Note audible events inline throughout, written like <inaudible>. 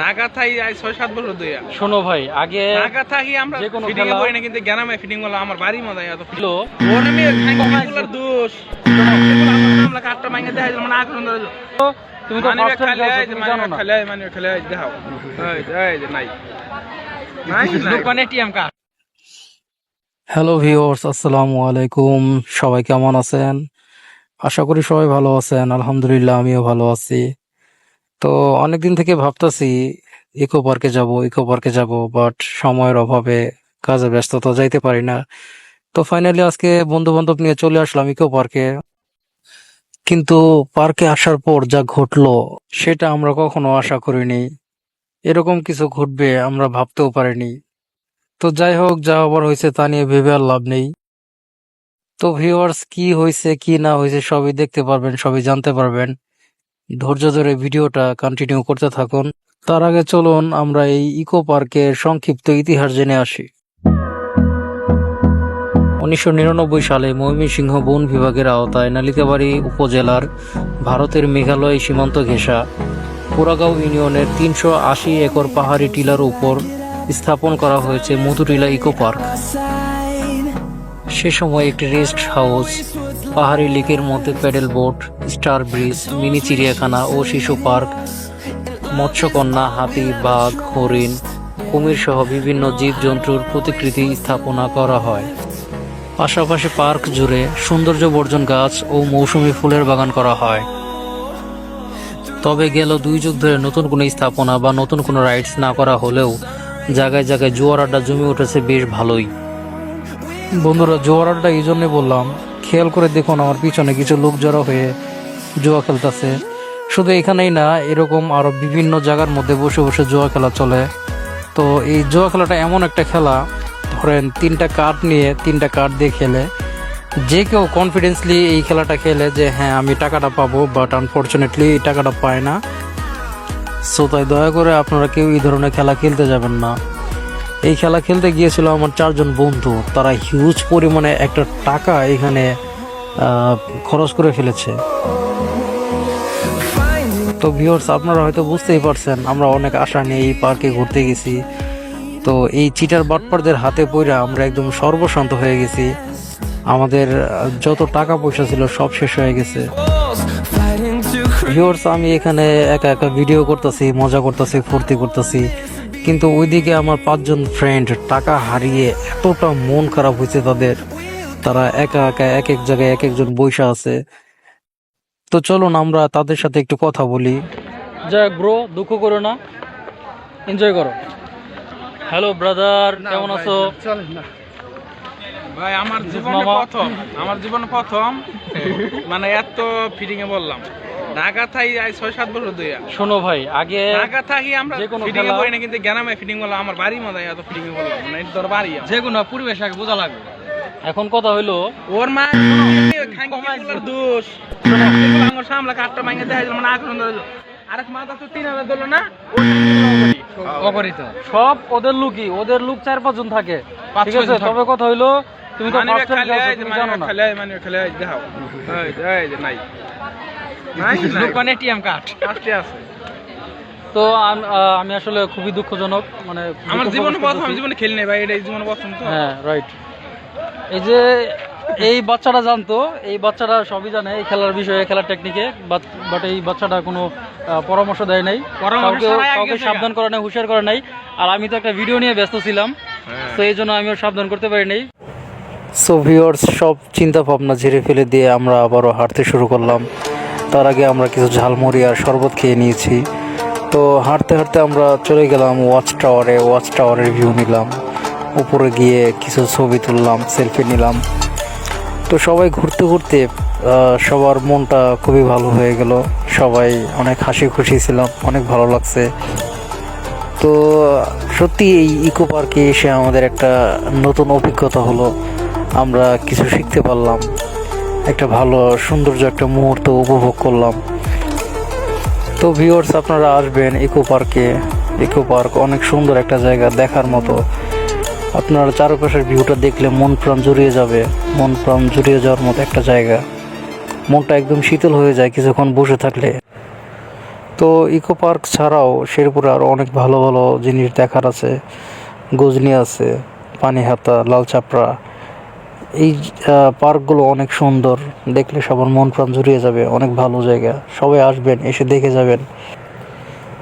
ঢাকা থাই আজ ছয় সাত বছর দুইয়া শোনো ভাই আগে ঢাকা থাকি আমরা যে কোনো ফিটিং এ না কিন্তু গ্রামে ফিটিং হলো আমার বাড়ি মজা এত ছিল ওর আমি খাইগুলার দোষ? এগুলো কাটটা মাইঙ্গা দেখাই দিলাম না আগুন ধরে তুমি তো মানে ফার্স্ট টাইম তুমি মানে জানো না। খালি মানে খালি দেখাও। এই এই নাই। নাই নাই। দোকানে টিএম কার্ড হ্যালো ভিউয়ার্স আসসালামু আলাইকুম। সবাই কেমন আছেন? আশা করি সবাই ভালো আছেন আলহামদুলিল্লাহ আমিও ভালো আছি। তো অনেকদিন থেকে ভাবতাছি ইকো পার্কে যাব ইকো পার্কে যাব বাট সময়ের অভাবে কাজে ব্যস্ততা যাইতে পারি না। তো ফাইনালি আজকে বন্ধু বান্ধব নিয়ে চলে আসলাম ইকো পার্কে কিন্তু পার্কে আসার পর যা ঘটলো, সেটা আমরা কখনো আশা করিনি। এরকম কিছু ঘটবে আমরা ভাবতেও পারিনি। তো যাই হোক, যা হবার হয়েছে তা নিয়ে ভেবে আর লাভ নেই। তো ভিউয়ার্স কি হয়েছে, কি না হয়েছে, সবই দেখতে পারবেন, সবই জানতে পারবেন। ধৈর্য ধরে ভিডিওটা কন্টিনিউ করতে থাকুন। তার আগে চলুন আমরা এই ইকো পার্কের সংক্ষিপ্ত ইতিহাস জেনে আসি। উনিশশো নিরানব্বই সালে ময়মনসিংহ বন বিভাগের আওতায় নালিতাবাড়ি উপজেলার ভারতের মেঘালয় সীমান্ত ঘেঁষা পুরাগাঁও ইউনিয়নের তিনশো আশি একর পাহাড়ি টিলার উপর স্থাপন করা হয়েছে মধুটিলা ইকো পার্ক। সে সময় একটি রেস্ট হাউস পাহাড়ি লেকের মধ্যে paddle boat, star bridge, mini চিড়িয়াখানা ও শিশু পার্ক, মৎস্যকন্যা, হাতি, বাঘ, হরিণ, কুমির সহ বিভিন্ন জীবজন্তুর প্রতিকৃতি স্থাপনা করা হয়। পাশাপাশি পার্ক জুড়ে সৌন্দর্য বর্জন গাছ ও মৌসুমী ফুলের বাগান করা হয়। তবে গেল দুই যুগ ধরে নতুন কোনো স্থাপনা বা নতুন কোনো রাইডস না করা হলেও জায়গায় জায়গায় জোয়ার আড্ডা জমে উঠেছে বেশ ভালোই। বন্ধুরা, জোয়ার আড্ডা এই জন্যে বললাম খেয়াল করে দেখুন, আমার পিছনে কিছু লোক জড়ো হয়ে জুয়া খেলতেছে। শুধু এখানেই না, এরকম আরও বিভিন্ন জায়গার মধ্যে বসে বসে জুয়া খেলা চলে। তো এই জুয়া খেলাটা এমন একটা খেলা, ধরেন তিনটা কার্ড নিয়ে তিনটা কার্ড দিয়ে খেলে। যে কেউ কনফিডেন্সলি এই খেলাটা খেলে যে হ্যাঁ আমি টাকাটা পাবো বাট আনফর্চুনেটলি এই টাকাটা পায় না। সো তাই দয়া করে আপনারা কেউ এই ধরনের খেলা খেলতে যাবেন না। এই খেলা খেলতে গিয়েছিল আমার চারজন বন্ধু। তারা হিউজ পরিমাণে একটা টাকা এখানে খরচ করে ফেলেছে। তো ভিউয়ার্স আপনারা হয়তো বুঝতেই পারছেন, আমরা অনেক আশা নিয়ে এই পার্কে ঘুরতে গেছি। তো এই চিটার বাটপারদের হাতে পড়ে আমরা একদম সর্বশান্ত হয়ে গেছি। আমাদের যত টাকা পয়সা ছিল সব শেষ হয়ে গেছে। ভিউয়ার্স আমি এখানে একা একা ভিডিও করতেছি, মজা করতেছি, ফুর্তি করতেছি। কিন্তু ওইদিকে আমার পাঁচজন ফ্রেন্ড টাকা হারিয়ে এতটা মন খারাপ হয়েছে তাদের। তারা একা একা এক এক জায়গায় এক একজন বৈশা আছে। তো চলুন আমরা তাদের সাথে একটু কথা বলি। যাক ব্রো দুঃখ করো না। এনজয় করো। হ্যালো ব্রাদার কেমন আছো? ভাই আমার জীবনে প্রথম আমার জীবনে প্রথম। মানে এত ফিটিং এ বললাম। ঢাকা থাই ছয় সাত বছর শোনো ভাই আগে ঢাকা থাকি আমরা ফিটিং এ না কিন্তু গ্রামে ফিটিং আমার বাড়ি এত ফিটিং মানে তোর বাড়ি যে কোনো পরিবেশ আগে বোঝা লাগবে। এখন কথা হইল ওর মা খাইগুলার দোষ। এগুলো সামলা কাটটা মাইঙ্গা দেখাই দিলাম না আগুন আরেক মাথা তো তিন হাজার দিল না অপরিত সব ওদের লুকই ওদের লুক চার পাঁচজন থাকে। পাঁচ ঠিক আছে? থাকে। তবে কথা হইল তুমি তো ফার্স্ট টাইম মানে জানো না। খালি মানে খালি দেখাও। এই এই নাই। দোকানে টিএম কার্ড। আসতে আছে। তো আমি আসলে খুবই দুঃখজনক মানে আমার জীবনে প্রথম আমি জীবনে খেলি নাই ভাই এটা জীবনে প্রথম তো। হ্যাঁ রাইট এই যে এই বাচ্চাটা জানতো এই বাচ্চাটা সবই জানে এই খেলার বিষয়ে খেলার টেকনিকে বাট এই বাচ্চাটা কোনো আহ, পরামর্শ দেয় নাই। পরামর্শ কাউকে কাউকে সাবধান করে নাই হুশিয়ার করে নাই। আর আমি তো একটা ভিডিও নিয়ে ব্যস্ত ছিলাম হ্যাঁ। তো এই জন্য আমিও সাবধান করতে পারি নাই। সো ভিউয়ার্স সব চিন্তা ভাবনা ঝেড়ে ফেলে দিয়ে আমরা আবারও হাঁটতে শুরু করলাম। তার আগে আমরা কিছু ঝালমুড়ি আর শরবত খেয়ে নিয়েছি। তো হাঁটতে হাঁটতে আমরা চলে গেলাম ওয়াচ টাওয়ারে, ওয়াচ টাওয়ারের ভিউ নিলাম। উপরে গিয়ে কিছু ছবি তুললাম সেলফি নিলাম। তো সবাই ঘুরতে ঘুরতে সবার মনটা খুবই ভালো হয়ে গেল। সবাই অনেক হাসি খুশি ছিলাম, অনেক ভালো লাগছে। তো সত্যি এই ইকো পার্কে এসে আমাদের একটা নতুন অভিজ্ঞতা হলো। আমরা কিছু শিখতে পারলাম। একটা ভালো সৌন্দর্য, একটা মুহূর্ত উপভোগ করলাম। তো ভিউয়ার্স আপনারা আসবেন ইকো পার্কে ইকো পার্ক অনেক সুন্দর একটা জায়গা দেখার মতো। আপনার চারপাশের ভিউটা দেখলে মন প্রাণ জুড়িয়ে যাবে। মন প্রাণ জুড়িয়ে যাওয়ার মতো একটা জায়গা। মনটা একদম শীতল হয়ে যায় কিছুক্ষণ বসে থাকলে। তো ইকো পার্ক ছাড়াও শেরপুরে আরও অনেক ভালো ভালো জিনিস দেখার আছে। গজনি আছে, পানিহাতা লাল চাপড়া এই পার্কগুলো অনেক সুন্দর। দেখলে সবার মন প্রাণ জুড়িয়ে যাবে। অনেক ভালো জায়গা। সবাই আসবেন, এসে দেখে যাবেন।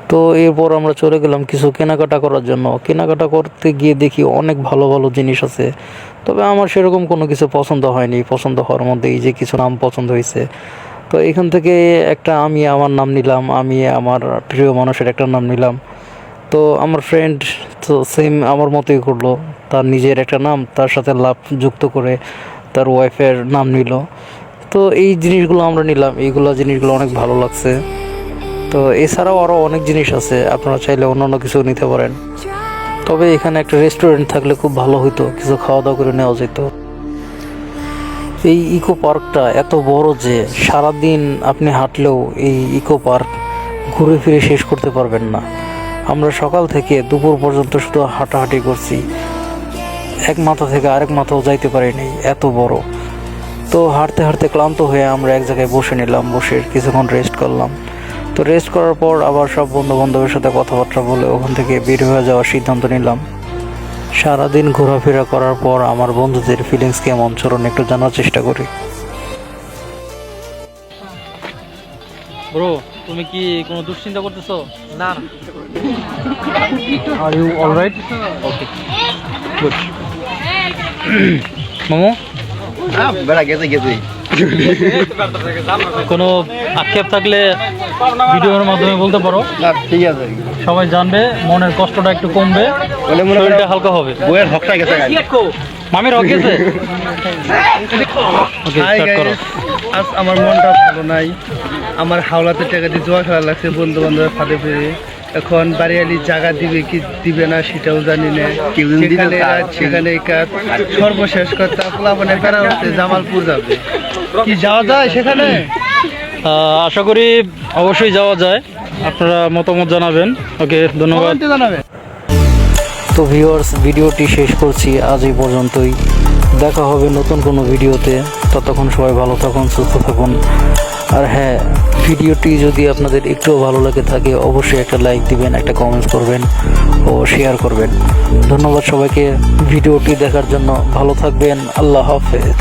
তো এরপর আমরা চলে গেলাম কিছু কেনাকাটা করার জন্য। কেনাকাটা করতে গিয়ে দেখি অনেক ভালো ভালো জিনিস আছে। তবে আমার সেরকম কোনো কিছু পছন্দ হয়নি। পছন্দ হওয়ার মধ্যে এই যে কিছু নাম পছন্দ হয়েছে। তো এখান থেকে একটা আমি আমার নাম নিলাম। আমি আমার প্রিয় মানুষের একটা নাম নিলাম। তো আমার ফ্রেন্ড তো সেম আমার মতোই করল। তার নিজের একটা নাম, তার সাথে লাভ যুক্ত করে তার ওয়াইফের নাম নিল। তো এই জিনিসগুলো আমরা নিলাম। এইগুলো জিনিসগুলো অনেক ভালো লাগছে। তো এছাড়াও আরও অনেক জিনিস আছে। আপনারা চাইলে অন্যান্য কিছু নিতে পারেন। তবে এখানে একটা রেস্টুরেন্ট থাকলে খুব ভালো হতো কিছু খাওয়া দাওয়া করে নেওয়া যেত। এই ইকো পার্কটা এত বড় যে সারাদিন আপনি হাঁটলেও এই ইকো পার্ক ঘুরে ফিরে শেষ করতে পারবেন না। আমরা সকাল থেকে দুপুর পর্যন্ত শুধু হাঁটাহাঁটি করছি। এক মাথা থেকে আরেক মাথাও যাইতে পারিনি, এত বড়। তো হাঁটতে হাঁটতে ক্লান্ত হয়ে আমরা এক জায়গায় বসে নিলাম, বসে কিছুক্ষণ রেস্ট করলাম। তো রেস্ট করার পর আবার সব বন্ধু বান্ধবের সাথে কথাবার্তা বলে ওখান থেকে বের হয়ে যাওয়ার সিদ্ধান্ত নিলাম। সারাদিন ঘোরাফেরা করার পর আমার বন্ধুদের ফিলিংস কেমন চলুন একটু জানার চেষ্টা করি। ব্রো তুমি কি কোনো দুশ্চিন্তা করতেছো? না are you alright okay good মামু বেড়া গেছে গেছে। কোনো আক্ষেপ থাকলে ভিডিওর মাধ্যমে বলতে পারো। ঠিক আছে। সবাই জানবে মনের কষ্টটা একটু কমবে শরীরটা হালকা হবে। বইয়ের হকটা গেছে মামির রক গেছে? <laughs> ওকে স্টার্ট করো। guys, আজ আমার মনটা ভালো নাই। আমার হাওলাতে টাকা দিয়ে জোয়া খেলা লাগছে বন্ধু বান্ধবের ফাঁদে ফিরে। এখন বাড়িয়ালি জায়গা দিবে কি দিবে না সেটাও জানি না। সেখানে সেখানে কাজ। সর্বশেষ কথা পোলাপানে বেড়া হচ্ছে জামালপুর যাবে। কি যাওয়া যায় সেখানে? আশা করি অবশ্যই যাওয়া যায়। আপনারা মতামত জানাবেন। ওকে ধন্যবাদ। কমেন্টে জানাবে তো ভিউয়ার্স ভিডিওটি শেষ করছি আজ এই পর্যন্তই। দেখা হবে নতুন কোনো ভিডিওতে। ততক্ষণ সবাই ভালো থাকুন, সুস্থ থাকুন। আর হ্যাঁ ভিডিওটি যদি আপনাদের একটুও ভালো লাগে থাকে, অবশ্যই একটা লাইক দিবেন, একটা কমেন্টস করবেন ও শেয়ার করবেন। ধন্যবাদ সবাইকে, ভিডিওটি দেখার জন্য ভালো থাকবেন, আল্লাহ হাফেজ।